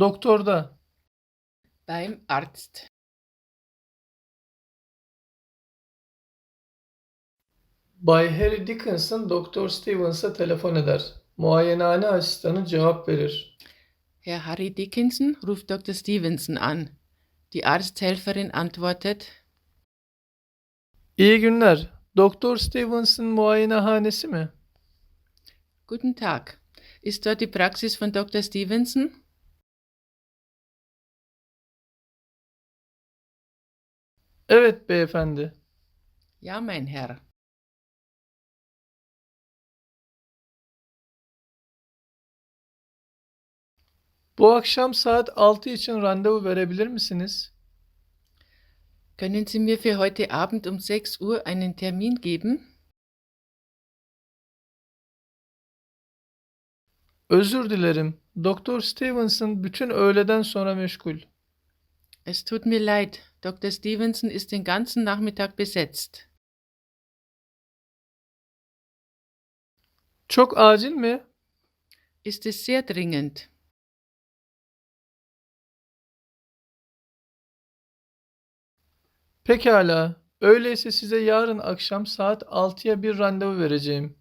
Doktorda. Beim Arzt. Bay Harry Dickinson Doktor Stevens'a telefon eder. Muayenehane asistanı cevap verir. Herr Harry Dickinson ruft Dr. Stevenson an. Die Arzthelferin antwortet, İyi günler. Doktor Stevenson muayenehanesi mi? Guten Tag. Ist dort die Praxis von Dr. Stevenson? Evet beyefendi. Ja, mein Herr. Bu akşam saat 6 için randevu verebilir misiniz? Können Sie mir für heute Abend um 6 Uhr einen Termin geben? Özür dilerim. Doktor Stevenson bütün öğleden sonra meşgul. Es tut mir leid, Dr. Stevenson ist den ganzen Nachmittag besetzt. Çok acil mi? Ist es sehr dringend? Pekala. Öyleyse size yarın akşam saat 6'ya bir randevu vereceğim.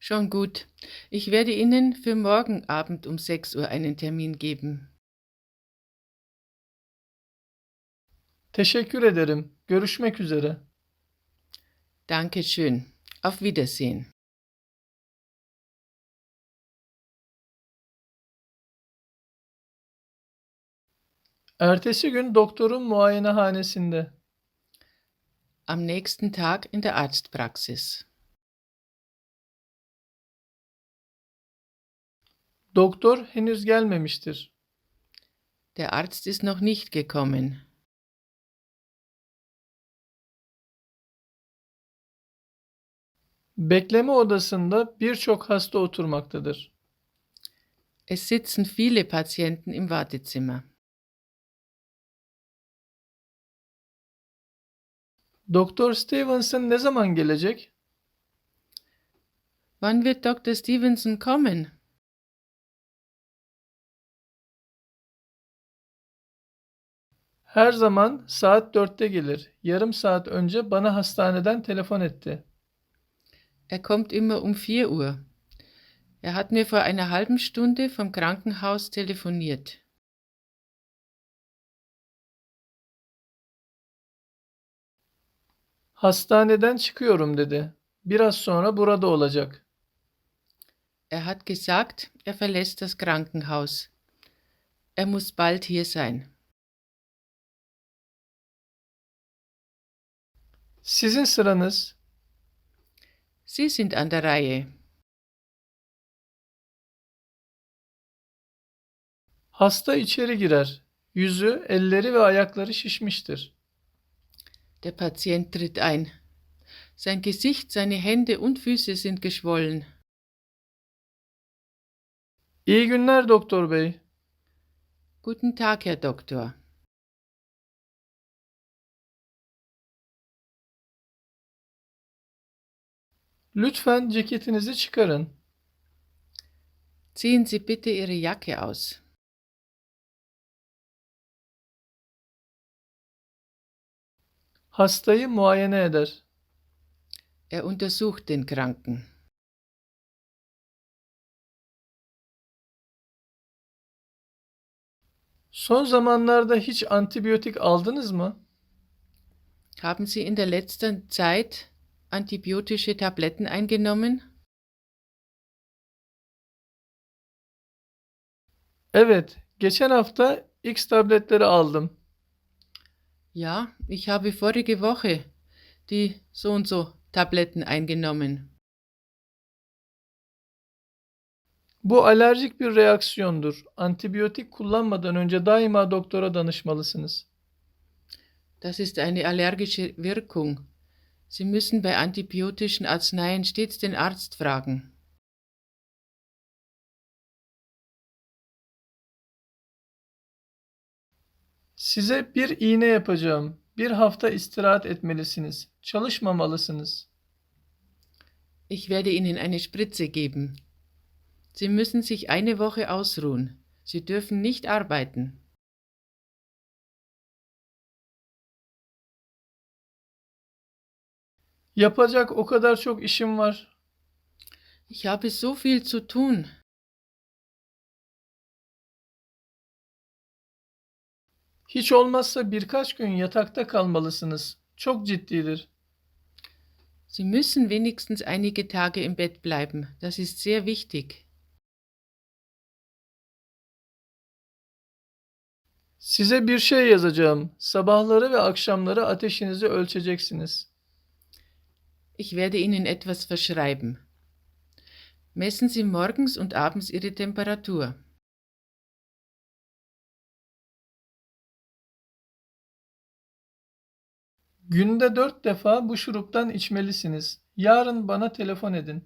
Schon gut. Ich werde Ihnen für morgen Abend um 6 Uhr einen Termin geben. Teşekkür ederim. Görüşmek üzere. Danke schön. Auf Wiedersehen. Ertesi gün doktorun muayenehanesinde. Am nächsten Tag in der Arztpraxis. Doktor henüz gelmemiştir. Der Arzt ist noch nicht gekommen. Bekleme odasında birçok hasta oturmaktadır. Es sitzen viele Patienten im Wartezimmer. Doktor Stevenson ne zaman gelecek? Wann wird Dr. Stevenson kommen? Her zaman saat dörtte gelir. Yarım saat önce bana hastaneden telefon etti. Er kommt immer um 4 Uhr. Er hat mir vor einer halben Stunde vom Krankenhaus telefoniert. Hastaneden çıkıyorum dedi. Biraz sonra burada olacak. Er hat gesagt, er verlässt das Krankenhaus. Er muss bald hier sein. Sizin sıranız. Sie sind an der Reihe. Hasta içeri girer. Yüzü, elleri ve ayakları şişmiştir. Der Patient tritt ein. Sein Gesicht, seine Hände und Füße sind geschwollen. İyi günler doktor bey. Guten Tag, Herr Doktor. Lütfen ceketinizi çıkarın. Ziehen Sie bitte Ihre Jacke aus. Hastayı muayene eder. Er untersucht den Kranken. Son zamanlarda hiç antibiyotik aldınız mı? Haben Sie in der letzten Zeit antibiotische Tabletten eingenommen? Evet, geçen hafta X tabletleri aldım. Ja, ich habe vorige Woche die so und so Tabletten eingenommen. Bu alerjik bir reaksiyondur. Antibiyotik kullanmadan önce daima doktora danışmalısınız. Das ist eine allergische Wirkung. Sie müssen bei antibiotischen Arzneien stets den Arzt fragen. Size bir iğne yapacağım. Bir hafta istirahat etmelisiniz. Çalışmamalısınız. Ich werde Ihnen eine Spritze geben. Sie müssen sich eine Woche ausruhen. Sie dürfen nicht arbeiten. Yapacak o kadar çok işim var. Ich habe so viel zu tun. Hiç olmazsa birkaç gün yatakta kalmalısınız. Çok ciddidir. Sie müssen wenigstens einige Tage im Bett bleiben. Das ist sehr wichtig. Size bir şey yazacağım. Sabahları ve akşamları ateşinizi ölçeceksiniz. Ich werde Ihnen etwas verschreiben. Messen Sie morgens und abends Ihre Temperatur. Günde dört defa bu şuruptan içmelisiniz. Yarın bana telefon edin.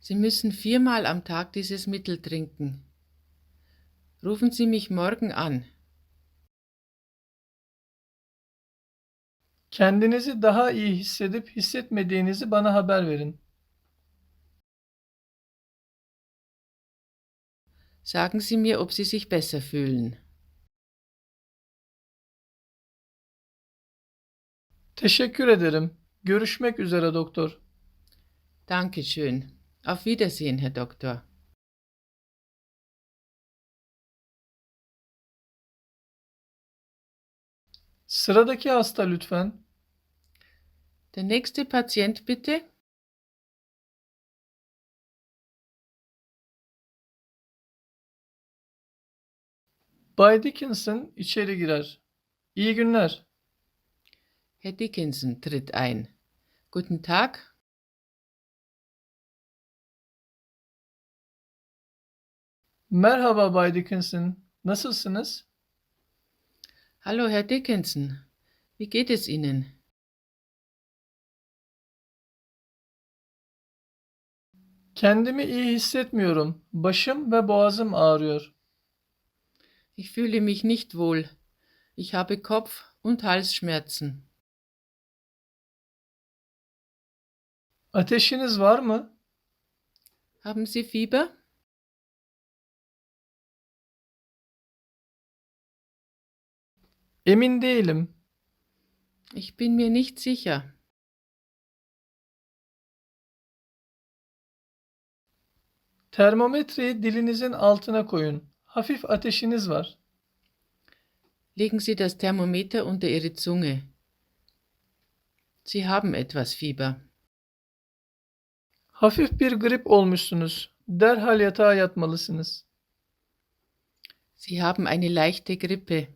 Sie müssen viermal am Tag dieses Mittel trinken. Rufen Sie mich morgen an. Kendinizi daha iyi hissedip hissetmediğinizi bana haber verin. Sagen Sie mir, ob Sie sich besser fühlen. Teşekkür ederim. Görüşmek üzere doktor. Dankeschön. Auf Wiedersehen, Herr Doktor. Sıradaki hasta lütfen. Der nächste Patient bitte. Bay Dickinson içeri girer. İyi günler. Herr Dickinson tritt ein. Guten Tag. Merhaba Bay Dickinson. Nasılsınız? Hallo, Herr Dickinson. Wie geht es Ihnen? Kendimi iyi hissetmiyorum. Başım ve boğazım ağrıyor. Ich fühle mich nicht wohl. Ich habe Kopf- und Halsschmerzen. Ateşiniz var mı? Haben Sie Fieber? Emin değilim. Ich bin mir nicht sicher. Termometreyi dilinizin altına koyun. Hafif ateşiniz var. Legen Sie das Thermometer unter Ihre Zunge. Sie haben etwas Fieber. Hafif bir grip olmuşsunuz. Derhal yatağa yatmalısınız. Sie haben eine leichte Grippe.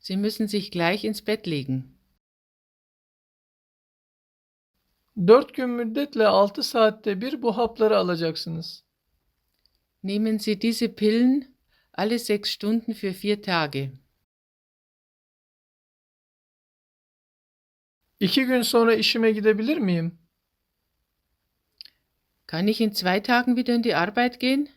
Sie müssen sich gleich ins Bett legen. Dört gün müddetle altı saatte bir bu hapları alacaksınız. Nehmen Sie diese Pillen alle sechs Stunden für vier Tage. İki gün sonra işime gidebilir miyim? Kann ich in zwei Tagen wieder in die Arbeit gehen?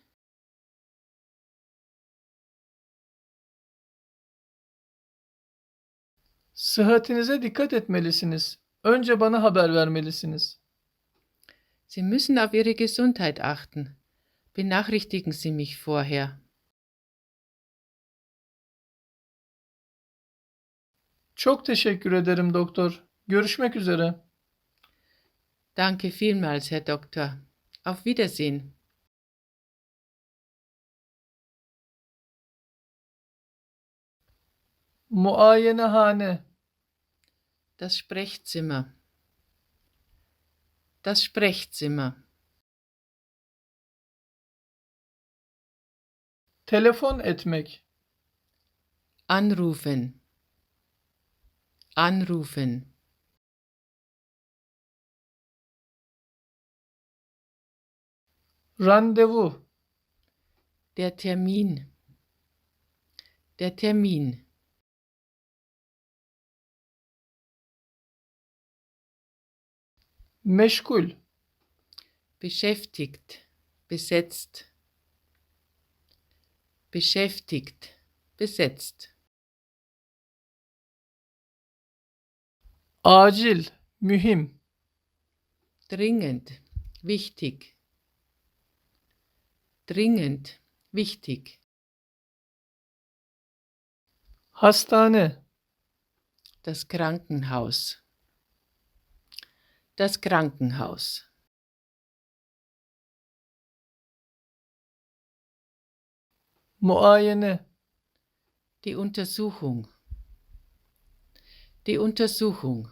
Sıhhatinize dikkat etmelisiniz. Önce bana haber vermelisiniz. Sie müssen auf Ihre Gesundheit achten. Benachrichtigen Sie mich vorher. Çok teşekkür ederim doktor. Görüşmek üzere. Danke vielmals, Herr Doktor. Auf Wiedersehen. Muayenehane. Das Sprechzimmer. Das Sprechzimmer. Telefon etmek. Anrufen. Anrufen. Randevu. Der Termin. Der Termin. Meşgul. Beschäftigt. Besetzt. Beschäftigt. Besetzt. Acil. Mühim. Dringend. Wichtig. Dringend. Wichtig. Hastane. Das Krankenhaus. Das Krankenhaus. Muayene. Die Untersuchung. Die Untersuchung.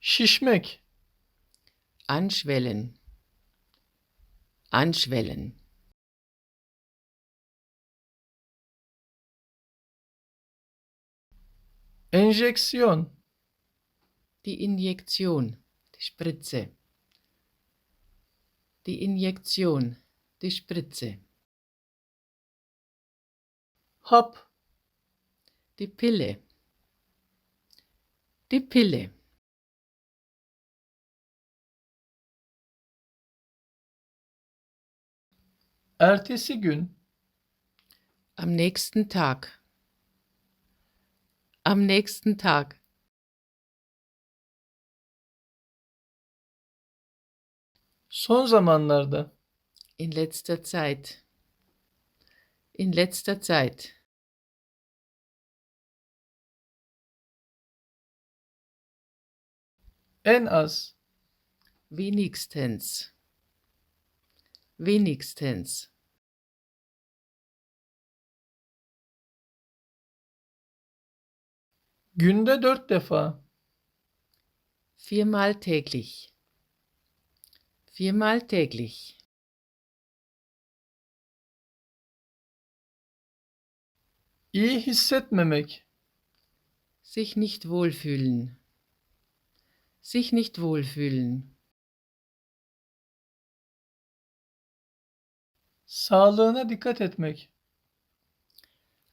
Şişmek. Anschwellen. Anschwellen. Enjeksiyon. Die Injektion. Die Spritze. Die Injektion. Die Spritze. Hap. Die Pille. Die Pille. Ertesi gün. Am nächsten Tag. Am nächsten Tag. Son zamanlarda. In letzter Zeit. In letzter Zeit. En az. Wenigstens. Wenigstens. Günde dört defa. Viermal täglich. Viermal täglich. İyi hissetmemek. Sich nicht wohlfühlen. Sich nicht wohlfühlen. Sağlığına dikkat etmek.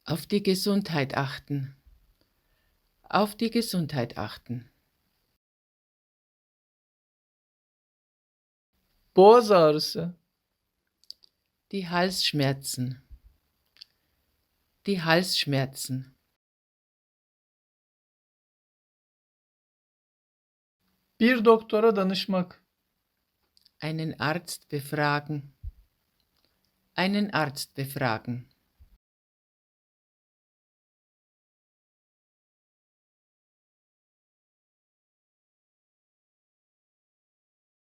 Auf die Gesundheit achten. Auf die Gesundheit achten. Boğaz ağrısı. Die Halsschmerzen. Die Halsschmerzen. Bir doktora danışmak. Einen Arzt befragen. Einen Arzt befragen.